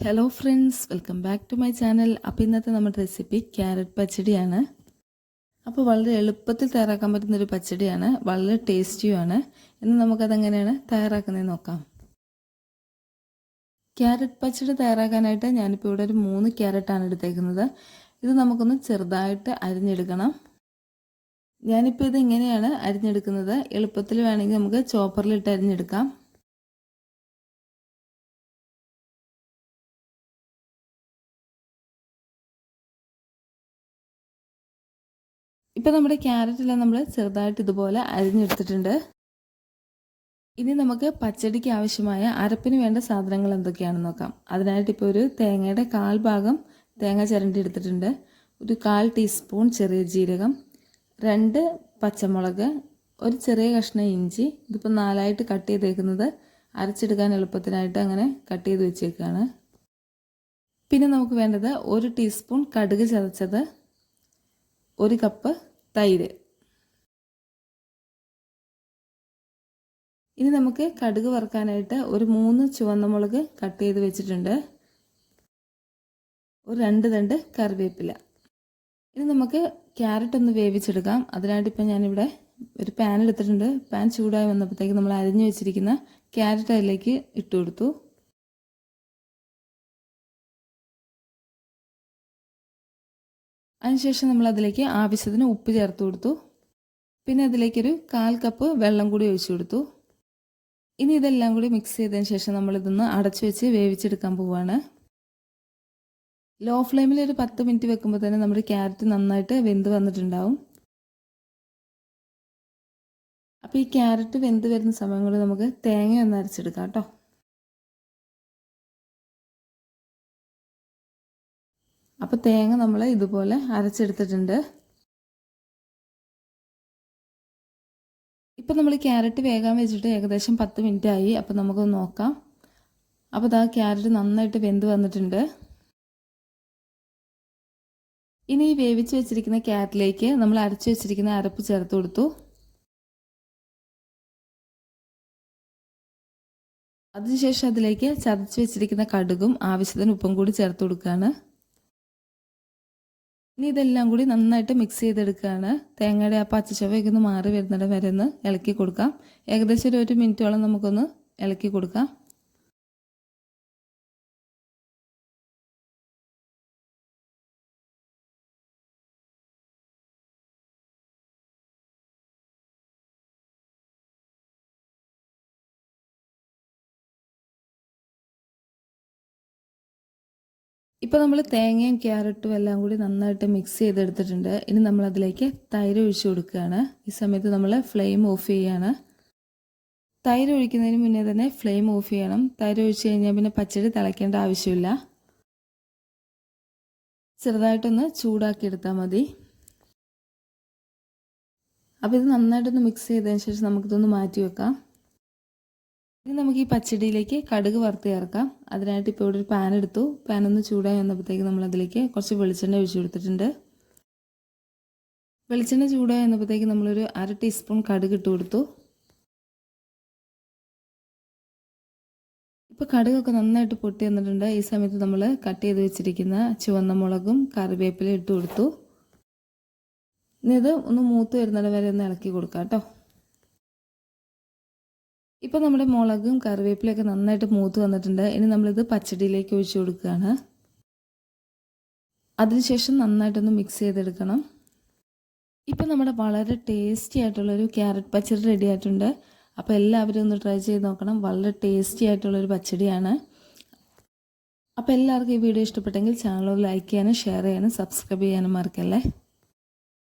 Hello friends welcome back to my channel അപ്പോൾ ഇന്നത്തെ നമ്മുടെ റെസിപ്പി ക്യാരറ്റ് പച്ചടിയാണ്. അപ്പോൾ വളരെ എളുപ്പത്തിൽ തയ്യാറാക്കാൻ പറ്റുന്ന ഒരു പച്ചടിയാണ്. വളരെ ടേസ്റ്റിയുമാണ് ഇന്ന് നമുക്കതെങ്ങനെയാണ് തയ്യാറാക്കുന്നത് നോക്കാം. ക്യാരറ്റ് പച്ചടി തയ്യാറാക്കാനായിട്ട് ഞാനിപ്പോൾ ഇവിടെ ഒരു മൂന്ന് ക്യാരറ്റാണ് എടുത്തേക്കുന്നത്. ഇത് നമുക്കൊന്ന് ചെറുതായിട്ട് അരിഞ്ഞെടുക്കണം. ഞാനിപ്പോൾ ഇത് ഇങ്ങനെയാണ് അരിഞ്ഞെടുക്കുന്നത്. എളുപ്പത്തിൽ വേണമെങ്കിൽ നമുക്ക് ചോപ്പറിലിട്ട് അരിഞ്ഞെടുക്കാം. ഇപ്പം നമ്മുടെ ക്യാരറ്റെല്ലാം നമ്മൾ ചെറുതായിട്ട് ഇതുപോലെ അരിഞ്ഞെടുത്തിട്ടുണ്ട്. ഇനി നമുക്ക് പച്ചടിക്ക് ആവശ്യമായ അരപ്പിന് വേണ്ട സാധനങ്ങൾ എന്തൊക്കെയാണെന്ന് നോക്കാം. അതിനായിട്ട് ഇപ്പോൾ ഒരു തേങ്ങയുടെ കാൽ ഭാഗം തേങ്ങ ചിരണ്ടി എടുത്തിട്ടുണ്ട്. ഒരു കാൽ ടീസ്പൂൺ ചെറിയ ജീരകം രണ്ട് പച്ചമുളക് ഒരു ചെറിയ കഷ്ണം ഇഞ്ചി. ഇതിപ്പോൾ നാലായിട്ട് കട്ട് ചെയ്തേക്കുന്നത് അരച്ചെടുക്കാൻ എളുപ്പത്തിനായിട്ട് അങ്ങനെ കട്ട് ചെയ്ത് വെച്ചേക്കാണ്. പിന്നെ നമുക്ക് വേണ്ടത് ഒരു ടീസ്പൂൺ കടുക് ചതച്ചത് ഒരു കപ്പ് തൈര്. ഇനി നമുക്ക് കടുക് വറുക്കാനായിട്ട് ഒരു മൂന്ന് ചുവന്ന മുളക് കട്ട് ചെയ്ത് വെച്ചിട്ടുണ്ട്. ഒരു രണ്ട് തണ്ട് കറിവേപ്പില. ഇനി നമുക്ക് ക്യാരറ്റ് ഒന്ന് വേവിച്ചെടുക്കാം. അതിനായിട്ട് ഇപ്പം ഞാനിവിടെ ഒരു പാൻ എടുത്തിട്ടുണ്ട്. പാൻ ചൂടായി വന്നപ്പോഴത്തേക്ക് നമ്മൾ അരിഞ്ഞു വെച്ചിരിക്കുന്ന ക്യാരറ്റ് അതിലേക്ക് ഇട്ട് കൊടുത്തു. അതിനുശേഷം നമ്മൾ അതിലേക്ക് ആവശ്യത്തിന് ഉപ്പ് ചേർത്ത് കൊടുത്തു. പിന്നെ അതിലേക്കൊരു കാൽ കപ്പ് വെള്ളം കൂടി ഒഴിച്ചു കൊടുത്തു. ഇനി ഇതെല്ലാം കൂടി മിക്സ് ചെയ്തതിന് ശേഷം നമ്മളിതൊന്ന് അടച്ചു വെച്ച് വേവിച്ചെടുക്കാൻ പോവുകയാണ് ലോ ഫ്ലെയിമിൽ ഒരു പത്ത് മിനിറ്റ് വെക്കുമ്പോൾ തന്നെ നമ്മുടെ ക്യാരറ്റ് നന്നായിട്ട് വെന്ത് വന്നിട്ടുണ്ടാവും. അപ്പോൾ ഈ ക്യാരറ്റ് വെന്ത് വരുന്ന സമയങ്ങളിൽ നമുക്ക് തേങ്ങ ഒന്ന് അരച്ചെടുക്കാം കേട്ടോ. അപ്പോൾ തേങ്ങ നമ്മൾ ഇതുപോലെ അരച്ചെടുത്തിട്ടുണ്ട്. ഇപ്പം നമ്മൾ ക്യാരറ്റ് വേകാൻ വെച്ചിട്ട് ഏകദേശം പത്ത് മിനിറ്റ് ആയി അപ്പോൾ നമുക്കൊന്ന് നോക്കാം. അപ്പോൾ ഇതാ ക്യാരറ്റ് നന്നായിട്ട് വെന്ത് വന്നിട്ടുണ്ട്. ഇനി ഈ വേവിച്ച് വെച്ചിരിക്കുന്ന ക്യാരറ്റിലേക്ക് നമ്മൾ അരച്ച് വെച്ചിരിക്കുന്ന അരപ്പ് ചേർത്ത് കൊടുത്തു. അതിനുശേഷം അതിലേക്ക് ചതച്ച് വെച്ചിരിക്കുന്ന കടുകും ആവശ്യത്തിന് ഉപ്പും കൂടി ചേർത്ത് കൊടുക്കുകയാണ് ഇനി ഇതെല്ലാം കൂടി നന്നായിട്ട് മിക്സ് ചെയ്തെടുക്കുകയാണ്. തേങ്ങയുടെ ആ പച്ചച്ചവയൊക്കെ ഒന്ന് മാറി വരുന്നിടം വരെ ഒന്ന് ഇളക്കി കൊടുക്കാം. ഏകദേശം ഒരു ഒരു മിനിറ്റോളം നമുക്കൊന്ന് ഇളക്കി കൊടുക്കാം. ഇപ്പോൾ നമ്മൾ തേങ്ങയും ക്യാരറ്റും എല്ലാം കൂടി നന്നായിട്ട് മിക്സ് ചെയ്തെടുത്തിട്ടുണ്ട്. ഇനി നമ്മൾ അതിലേക്ക് തൈര് ഒഴിച്ചു കൊടുക്കുകയാണ്. ഈ സമയത്ത് നമ്മൾ ഫ്ലെയിം ഓഫ് ചെയ്യാണ്. തൈര് ഒഴിക്കുന്നതിന് മുന്നേ തന്നെ ഫ്ലെയിം ഓഫ് ചെയ്യണം. തൈര് ഒഴിച്ച് കഴിഞ്ഞാൽ പിന്നെ പച്ചടി തിളയ്ക്കേണ്ട ആവശ്യമില്ല. ചെറുതായിട്ടൊന്ന് ചൂടാക്കി എടുത്താൽ മതി. അപ്പോൾ ഇത് നന്നായിട്ടൊന്ന് മിക്സ് ചെയ്തതിന് ശേഷം നമുക്കിതൊന്ന് മാറ്റി വെക്കാം. ഇനി നമുക്ക് ഈ പച്ചടിയിലേക്ക് കടുക് വറുത്ത് ചേർക്കാം. അതിനായിട്ട് ഇപ്പോൾ ഇവിടെ ഒരു പാൻ എടുത്തു. പാൻ ഒന്ന് ചൂടായി വന്നപ്പോഴത്തേക്ക് നമ്മൾ അതിലേക്ക് കുറച്ച് വെളിച്ചെണ്ണ ഒഴിച്ചു കൊടുത്തിട്ടുണ്ട്. വെളിച്ചെണ്ണ ചൂടായി വന്നപ്പോഴത്തേക്ക് നമ്മളൊരു അര ടീസ്പൂൺ കടുക് ഇട്ട് കൊടുത്തു. ഇപ്പോൾ കടുകൊക്കെ നന്നായിട്ട് പൊട്ടി വന്നിട്ടുണ്ട്. ഈ സമയത്ത് നമ്മൾ കട്ട് ചെയ്ത് വെച്ചിരിക്കുന്ന ചുവന്ന മുളകും കറിവേപ്പിലയും ഇട്ട് കൊടുത്തു. ഇനി ഇത് ഒന്ന് മൂത്ത് വരുന്നിടം വരെ ഒന്ന് ഇളക്കി കൊടുക്കാം കേട്ടോ. ഇപ്പോൾ നമ്മുടെ മുളകും കറിവേപ്പിലൊക്കെ നന്നായിട്ട് മൂത്ത് വന്നിട്ടുണ്ട്. ഇനി നമ്മളിത് പച്ചടിയിലേക്ക് ഒഴിച്ചു കൊടുക്കുകയാണ്. അതിനുശേഷം നന്നായിട്ടൊന്ന് മിക്സ് ചെയ്തെടുക്കണം. ഇപ്പോൾ നമ്മുടെ വളരെ ടേസ്റ്റി ആയിട്ടുള്ളൊരു ക്യാരറ്റ് പച്ചടി റെഡി ആയിട്ടുണ്ട്. അപ്പോൾ എല്ലാവരും ഒന്ന് ട്രൈ ചെയ്ത് നോക്കണം. വളരെ ടേസ്റ്റി ആയിട്ടുള്ളൊരു പച്ചടിയാണ്. അപ്പോൾ എല്ലാവർക്കും ഈ വീഡിയോ ഇഷ്ടപ്പെട്ടെങ്കിൽ ചാനൽ ലൈക്ക് ചെയ്യാനും ഷെയർ ചെയ്യാനും സബ്സ്ക്രൈബ് ചെയ്യാനും മറക്കല്ലേ?